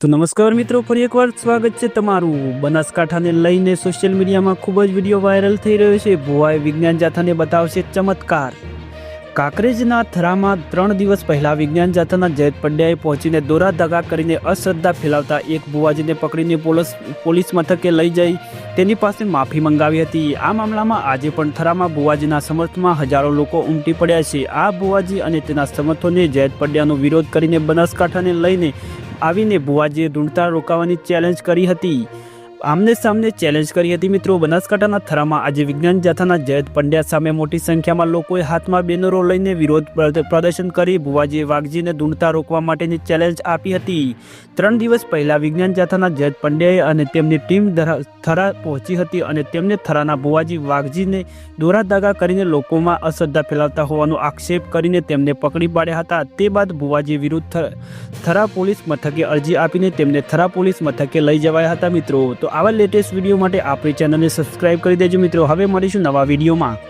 તો નમસ્કાર મિત્રો, ફરી એકવાર સ્વાગત છે તમારું. બનાસકાંઠાને લઈને સોશિયલ મીડિયામાં ખૂબ જ વીડિયો વાયરલ થઈ રહ્યો છે. ભુવાએ વિજ્ઞાન જાથાને બતાવશે ચમત્કાર. કાંકરેજના થરામાં ત્રણ દિવસ પહેલાં વિજ્ઞાન જાથાના જયત પંડ્યાએ પહોંચીને દોરા દગા કરીને અશ્રદ્ધા ફેલાવતા એક ભુવાજીને પકડીને પોલીસ પોલીસ મથકે લઈ જઈ તેની પાસે માફી મંગાવી હતી. આ મામલામાં આજે પણ થરામાં ભુવાજીના સમર્થમાં હજારો લોકો ઉમટી પડ્યા છે. આ ભુવાજી અને તેના સમર્થોને જયત પંડ્યાનો વિરોધ કરીને બનાસકાંઠાને લઈને આવીને ભુવાજીએ ઢૂંઢતા રોકાવાની ચેલેન્જ કરી હતી. આમને સામને ચેલેન્જ કરી હતી મિત્રો. બનાસકાંઠાના થરામાં આજે વિજ્ઞાન જાથાના જયત પંડ્યા સામે મોટી સંખ્યામાં લોકોએ હાથમાં બેનરો લઈને વિરોધ પ્રદર્શન કરી ભુવાજીએ વાઘજીને ઢૂંઢતા રોકવા માટેની ચેલેન્જ આપી હતી. ત્રણ દિવસ પહેલા વિજ્ઞાન જાથાના જયત પંડ્યાએ અને તેમની ટીમ થરા પહોંચી હતી અને તેમને થરાના ભુવાજી વાઘજીને દોરા દાગા કરીને લોકોમાં અશ્રદ્ધા ફેલાવતા હોવાનો આક્ષેપ કરીને તેમને પકડી પાડ્યા હતા. તે બાદ ભુવાજી વિરુદ્ધ થરા પોલીસ મથકે અરજી આપીને તેમને થરા પોલીસ મથકે લઈ જવાયા હતા મિત્રો. તો આવા લેટેસ્ટ વીડિયો માટે આપણી ચેનલને સબસ્ક્રાઈબ કરી દેજો મિત્રો. હવે મળીશું નવા વિડીયોમાં